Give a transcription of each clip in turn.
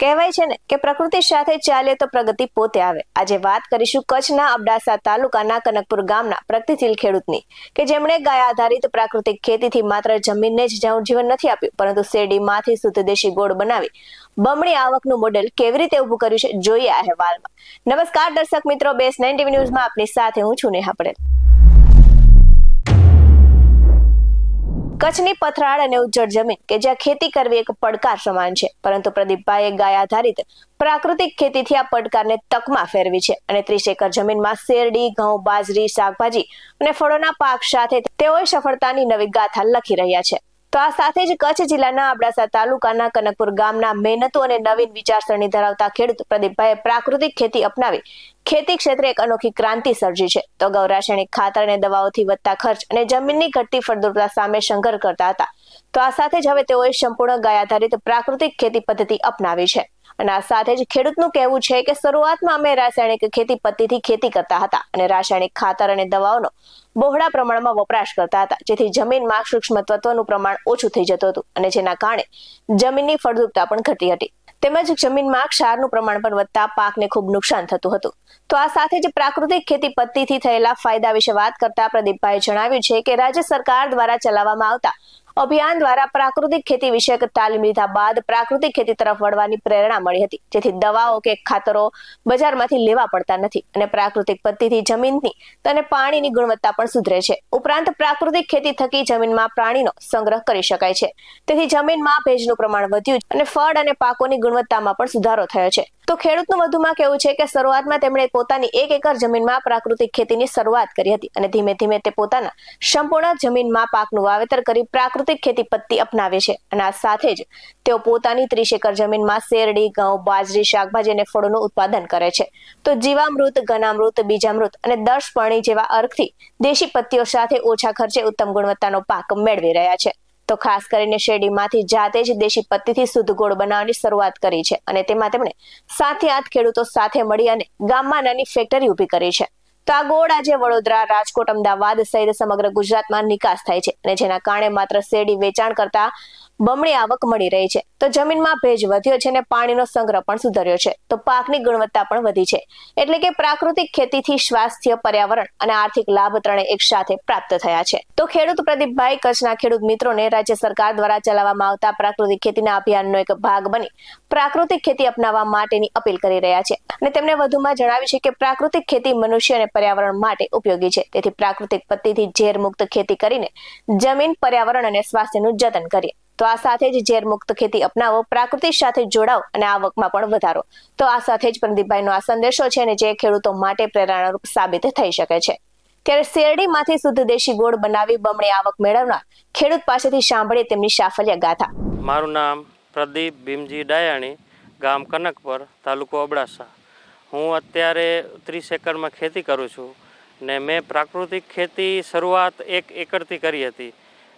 કહેવાય છે ને કે પ્રકૃતિ સાથે ચાલે તો પ્રગતિ પોતે આવે. આજે વાત કરીશું કચ્છના અબડાસા તાલુકાના કનકપુર ગામના પ્રગતિશીલ ખેડૂતની, કે જેમણે ગાય આધારિત પ્રાકૃતિક ખેતીથી માત્ર જમીનને જ જીવન નથી આપ્યું, પરંતુ શેરડીમાંથી શુદ્ધ દેશી ગોળ બનાવી બમણી આવકનું મોડેલ કેવી રીતે ઊભું કર્યું છે, જોઈએ આ અહેવાલમાં. નમસ્કાર દર્શક મિત્રો, બેસ નાઇન્ટી ન્યૂઝમાં આપની સાથે હું છું નેહા પટેલ. કચ્છની પથરાળ અને ઉજ્જડ જમીન, કે જ્યાં ખેતી કરવી એક પડકાર સમાન છે. પરંતુ પ્રદીપભાઈએ ગાય આધારિત પ્રાકૃતિક ખેતીથી આ પડકારને તકમાં ફેરવી છે અને ત્રીસ એકર જમીનમાં શેરડી, ઘઉં, બાજરી, શાકભાજી અને ફળોના પાક સાથે તેઓએ સફળતાની નવી ગાથા લખી રહ્યા છે. તો આ સાથે જ કચ્છ જિલ્લાના અબડાસા તાલુકાના કનકપુર ગામના મહેનતુ અને નવીન વિચારસરણી ધરાવતા ખેડૂત પ્રદીપભાઈએ પ્રાકૃતિક ખેતી અપનાવી ખેતી ક્ષેત્રે એક અનોખી ક્રાંતિ સર્જી છે. તો અગાઉ રાસાયણિક ખાતર અને દવાઓથી વધતા ખર્ચ અને જમીનની ઘટતી ફળદ્રુપતા સામે સંઘર્ષ કરતા હતા. તો આ સાથે જ હવે તેઓએ સંપૂર્ણ ગાય આધારિત પ્રાકૃતિક ખેતી પદ્ધતિ અપનાવી છે. અને આ સાથે જ ખેડૂતનું કહેવું છે કે શરૂઆતમાં અમે રાસાયણિક ખેતી પદ્ધતિથી ખેતી કરતા હતા અને રાસાયણિક ખાતર અને દવાઓનો બહોળા પ્રમાણમાં વપરાશ કરતા હતા, જેથી જમીનમાં સૂક્ષ્મ તત્વનું પ્રમાણ ઓછું થઈ જતું હતું અને જેના કારણે જમીનની ફળદ્રુપતા પણ ઘટી હતી. તેમજ જમીનમાં ક્ષારનું પ્રમાણ પણ વધતા પાકને ખૂબ નુકસાન થતું હતું. તો આ સાથે જ પ્રાકૃતિક ખેતી પદ્ધતિથી થયેલા ફાયદા વિશે વાત કરતા પ્રદીપભાઈ જણાવ્યું છે કે રાજ્ય સરકાર દ્વારા ચલાવવામાં આવતા અભિયાન દ્વારા પ્રાકૃતિક ખેતી વિષયક તાલીમ લીધા બાદ પ્રાકૃતિક ખેતી તરફ વળવાની પ્રેરણા મળી હતી. જેથી દવાઓ કે ખાતરો બજારમાંથી લેવા પડતા નથી અને પ્રાકૃતિક પદ્ધતિથી જમીનની અને પાણીની ગુણવત્તા પણ સુધરે છે. ઉપરાંત પ્રાકૃતિક ખેતી થકી જમીનમાં પ્રાણીનો સંગ્રહ કરી શકાય છે. તેથી જમીનમાં ભેજનું પ્રમાણ વધ્યું અને ફળ અને પાકોની ગુણવત્તામાં પણ સુધારો થયો છે. તો ખેડૂતનું વધુમાં કહેવું છે કે શરૂઆતમાં તેમણે પોતાની એક એકર જમીનમાં પ્રાકૃતિક ખેતીની શરૂઆત કરી હતી અને ધીમે ધીમે તે પોતાના સંપૂર્ણ જમીનમાં પાકનું વાવેતર કરી પ્રાકૃતિક ખેતી પદ્ધતિ અપનાવે છે અને આ સાથે જ તેઓ પોતાની ત્રીસ એકર જમીનમાં શેરડી, ઘઉં, બાજરી, શાકભાજી અને ફળોનું ઉત્પાદન કરે છે. તો જીવામૃત, ઘનામૃત, બીજામૃત અને દર્શ પાણી જેવા અર્કથી દેશી પત્તીઓ સાથે ઓછા ખર્ચે ઉત્તમ ગુણવત્તાનો પાક મેળવી રહ્યા છે. તો ખાસ કરીને શેરડીમાંથી જાતે જ દેશી પત્તીથી શુદ્ધ ગોળ બનાવવાની શરૂઆત કરી છે અને તેમાં તેમણે સાથે આઠ ખેડૂતો સાથે મળી અને ગામમાં નાની ફેક્ટરી ઊભી કરી છે. તો આ ગોળ આજે વડોદરા, રાજકોટ, અમદાવાદ સહિત સમગ્ર ગુજરાતમાં નિકાસ થાય છે અને જેના કારણે માત્ર શેરડી વેચાણ કરતા બમણી આવક મળી રહી છે. તો જમીનમાં ભેજ વધ્યો છે અને પાણીનો સંગ્રહ પણ સુધર્યો છે. તો પાકની ગુણવત્તા પણ વધી છે. એટલે કે પ્રાકૃતિક ખેતીથી સ્વાસ્થ્ય, પર્યાવરણ અને આર્થિક લાભ ત્રણે એક સાથે પ્રાપ્ત થયા છે. તો ખેડૂત પ્રદીપભાઈ કચ્છના ખેડૂત મિત્રોને રાજ્ય સરકાર દ્વારા ચલાવવામાં આવતા પ્રાકૃતિક ખેતીના અભિયાનનો એક ભાગ બની પ્રાકૃતિક ખેતી અપનાવવા માટેની અપીલ કરી રહ્યા છે. અને તેમણે વધુમાં જણાવ્યું છે કે પ્રાકૃતિક ખેતી મનુષ્ય અને પર્યાવરણ માટે ઉપયોગી છે. તેથી પ્રાકૃતિક પદ્ધતિથી ઝેર મુક્ત ખેતી કરીને જમીન, પર્યાવરણ અને સ્વાસ્થ્યનું જતન કરીએ. તો આ સાથે જ ઝેર મુક્ત ખેતી અપનાવો પ્રાકૃતિક સાથે જોડાઓ અને આવકમાં પણ વધારો. તો આ સાથે જ પ્રદીપભાઈનો આ સંદેશો છે અને જે ખેડૂતો માટે પ્રેરણારૂપ સાબિત થઈ શકે છે. ત્યારે શેરડીમાંથી શુદ્ધ દેશી ગોળ બનાવી બમણી આવક મેળવનાર ખેડૂત પાસેથી સાંભળીએ તેમની સાફલ્ય ગાથા. મારું નામ પ્રદીપ ભીમજી ડાયાણી, ગામ કનકપર, તાલુકો અબડાસા. હું અત્યારે ત્રીસ એકરમાં ખેતી કરું છું ને મેં પ્રાકૃતિક ખેતી શરૂઆત એક એકરથી કરી હતી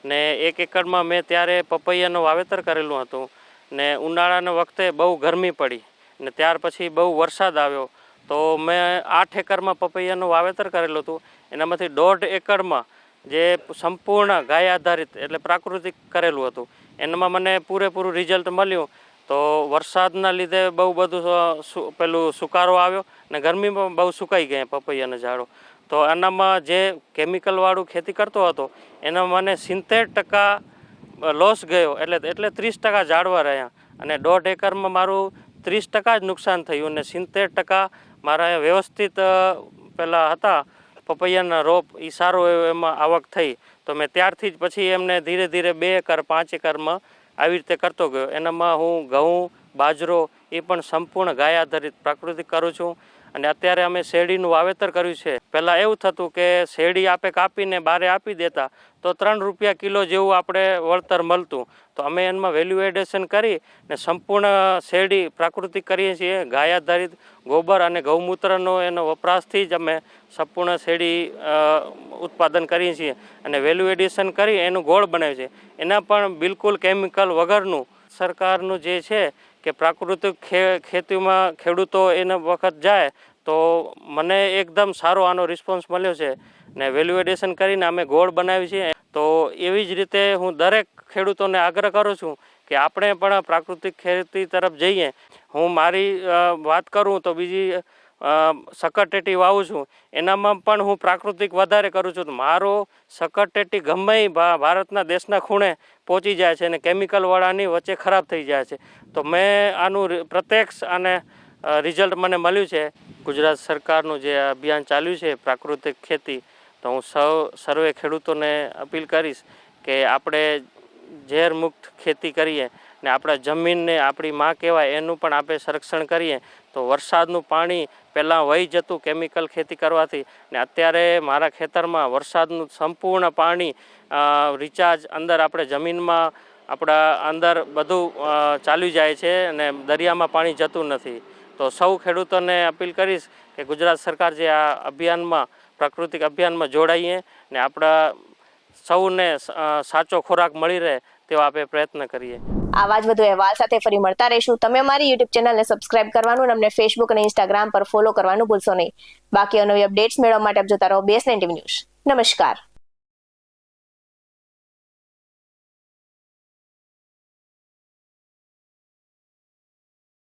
ને એક એકરમાં મેં ત્યારે પપૈયાનું વાવેતર કરેલું હતું ને ઉનાળાના વખતે બહુ ગરમી પડી ને ત્યાર પછી બહુ વરસાદ આવ્યો. તો મેં આઠ એકરમાં પપૈયાનું વાવેતર કરેલું હતું. એનામાંથી દોઢ એકરમાં જે સંપૂર્ણ ગાય આધારિત એટલે પ્રાકૃતિક કરેલું હતું. એનામાં મને પૂરેપૂરું રિઝલ્ટ મળ્યું તો વરસાદના લીધે બહુ બધું પેલું સુકારો આવ્યો ને ગરમીમાં બહુ સુકાઈ ગયા પપૈયાના ઝાડો. તો આનામાં જે કેમિકલવાળું ખેતી કરતો હતો, એના મને સિત્તેર ટકા લોસ ગયો. એટલે એટલે ત્રીસ ટકા ઝાડવા રહ્યા. અને દોઢ એકરમાં મારું ત્રીસ ટકા જ નુકસાન થયું અને સિત્તેર ટકા મારા વ્યવસ્થિત પેલા હતા, પપૈયાના રોપ એ સારો એવો, એમાં આવક થઈ. તો મેં ત્યારથી જ પછી એમને ધીરે ધીરે બે એકર, પાંચ એકરમાં આવી રીતે કરતો ગયો. એનામાં હું ઘઉં, બાજરો એ પણ સંપૂર્ણ ગાય આધારિત પ્રાકૃતિક કરું છું. અને અત્યારે અમે શેરડીનું વાવેતર કર્યું છે. પહેલાં એવું થતું કે શેરડી આપે કાપીને બારે આપી દેતા, તો ત્રણ રૂપિયા કિલો જેવું આપણે વળતર મળતું. તો અમે એમાં વેલ્યુ એડેશન કરી ને સંપૂર્ણ શેરડી પ્રાકૃતિક કરીએ છીએ. ગાય આધારિત ગોબર અને ગૌમૂત્રનો એનો વપરાશથી જ અમે સંપૂર્ણ શેરડી ઉત્પાદન કરીએ છીએ. અને વેલ્યુ એડિશન કરી એનું ગોળ બનાવ્યું છે. એના પણ બિલકુલ કેમિકલ વગરનું સરકારનું જે છે કે પ્રાકૃતિક ખેતીમાં ખેડૂતો એને વખત જાય, તો મને એકદમ સારો આનો રિસ્પોન્સ મળ્યો છે. ને વેલ્યુ એડિશન કરીને અમે ગોળ બનાવી છીએ. તો એવી જ રીતે હું દરેક ખેડૂતોને આગ્રહ કરું છું કે આપણે પણ પ્રાકૃતિક ખેતી તરફ જઈએ. હું મારી વાત કરું તો બીજી અ, સકરટેટી વાવું છું. એનામાં પણ હું પ્રાકૃતિક વધારે કરું છું. મારો સકરટેટી ગમે ભારતના દેશના ખૂણે પહોંચી જાય છે અને કેમિકલવાળાની વચ્ચે ખરાબ થઈ જાય છે. તો મેં આનું પ્રત્યક્ષ અને રિઝલ્ટ મને મળ્યું છે. ગુજરાત સરકારનું જે અભિયાન ચાલ્યું છે પ્રાકૃતિક ખેતી તો હું સૌ સર્વે ખેડૂતોને અપીલ કરીશ કે આપણે ઝેર મુક્ત ખેતી કરીએ ને આપણા જમીનને આપણી માં કહેવાય એનું પણ આપણે સંરક્ષણ કરીએ. તો વરસાદનું પાણી પહેલાં વહી જતું કેમિકલ ખેતી કરવાથી ને અત્યારે મારા ખેતરમાં વરસાદનું સંપૂર્ણ પાણી રિચાર્જ અંદર આપણે જમીનમાં, આપણા અંદર બધું ચાલી જાય છે અને દરિયામાં પાણી જતું નથી. તો સૌ ખેડૂતોને અપીલ કરીશ કે ગુજરાત સરકાર જે આ અભિયાનમાં, પ્રાકૃતિક અભિયાનમાં જોડાઈએ ને આપણા સૌને સાચો ખોરાક મળી રહે તેવા આપણે પ્રયત્ન કરીએ. આવા જ વધુ અહેવાલ સાથે ફરી મળતા રહીશું. તમે અમારી યુટ્યુબ ચેનલને સબસ્ક્રાઇબ કરવાનું અને અમને ફેસબુક અને ઇન્સ્ટાગ્રામ પર ફોલો કરવાનું ભૂલશો નહીં. બાકી નવી અપડેટ્સ મેળવવા માટે આપ જોતા રહો બેસ ન્યૂઝ નમસ્કાર.